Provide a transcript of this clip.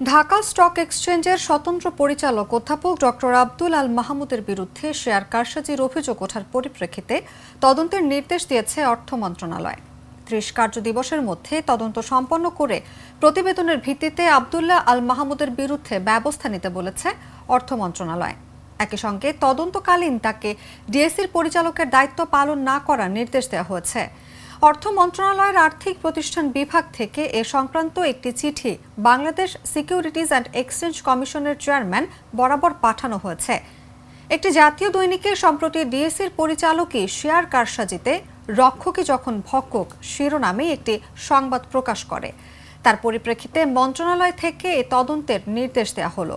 Dhaka stock এক্সচেঞ্জের স্বতন্ত্র পরিচালক অধ্যাপক ডক্টর আব্দুল আল মাহমুদের বিরুদ্ধে শেয়ার কারসাজির অভিযোগ ওঠার পরিপ্রেক্ষিতে তদন্তের নির্দেশ দিয়েছে অর্থ মন্ত্রণালয়। ত্রিশ কার্য দিবসের মধ্যে তদন্ত সম্পন্ন করে প্রতিবেদনের ভিত্তিতে আবদুল্লাহ আল মাহমুদের বিরুদ্ধে ব্যবস্থা নিতে বলেছে অর্থ মন্ত্রণালয়। একই সঙ্গে তদন্তকালীন তাকে ডিএসসির পরিচালকের দায়িত্ব পালন না করার নির্দেশ দেওয়া হয়েছে। অর্থ মন্ত্রণালয়ের আর্থিক প্রতিষ্ঠান বিভাগ থেকে এ সংক্রান্ত একটি চিঠি বাংলাদেশ সিকিউরিটিজ অ্যান্ড এক্সচেঞ্জ কমিশনের চেয়ারম্যান বরাবর পাঠানো হয়েছে। একটি জাতীয় দৈনিকে সম্প্রতি ডিএসসির পরিচালকই শেয়ার কারসাজিতে রক্ষকে যখন ভক্ষক শিরোনামে একটি সংবাদ প্রকাশ করে। তার পরিপ্রেক্ষিতে মন্ত্রণালয় থেকে এ তদন্তের নির্দেশ দেওয়া হলো।